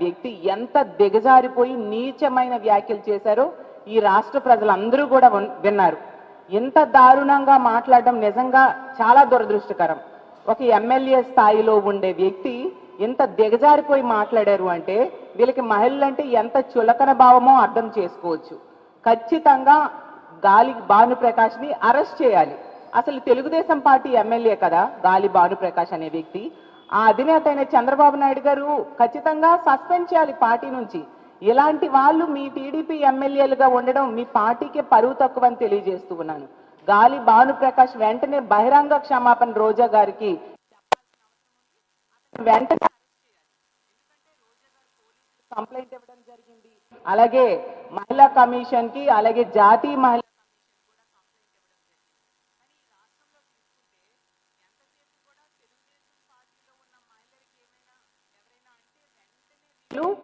వ్యక్తి ఎంత దిగజారిపోయి నీచమైన వ్యాఖ్యలు చేశారో ఈ రాష్ట్ర ప్రజలందరూ కూడా విన్నారు. ఇంత దారుణంగా మాట్లాడడం నిజంగా చాలా దురదృష్టకరం. ఒక ఎమ్మెల్యే స్థాయిలో ఉండే వ్యక్తి ఇంత దిగజారిపోయి మాట్లాడారు అంటే వీళ్ళకి మహిళలంటే ఎంత చులకన భావమో అర్థం చేసుకోవచ్చు. ఖచ్చితంగా గాలి భానుప్రకాష్ని అరెస్ట్ చేయాలి. అసలు తెలుగుదేశం పార్టీ ఎమ్మెల్యే కదా గాలి భానుప్రకాష్ అనే వ్యక్తి. ఆ అధినేత అయిన చంద్రబాబు నాయుడు గారు ఖచ్చితంగా సస్పెండ్ చేయాలి పార్టీ నుంచి. ఇలాంటి వాళ్ళు మీ టీడీపీ ఎమ్మెల్యేలుగా ఉండడం మీ పార్టీకే పరువు తక్కువ అని తెలియజేస్తూ ఉన్నాను. గాలి భానుప్రకాష్ వెంటనే బహిరంగ క్షమాపణ రోజా గారికి వెంటనే కంప్లైంట్ ఇవ్వడం జరిగింది. అలాగే మహిళా కమిషన్కి అలాగే జాతీయ మహిళా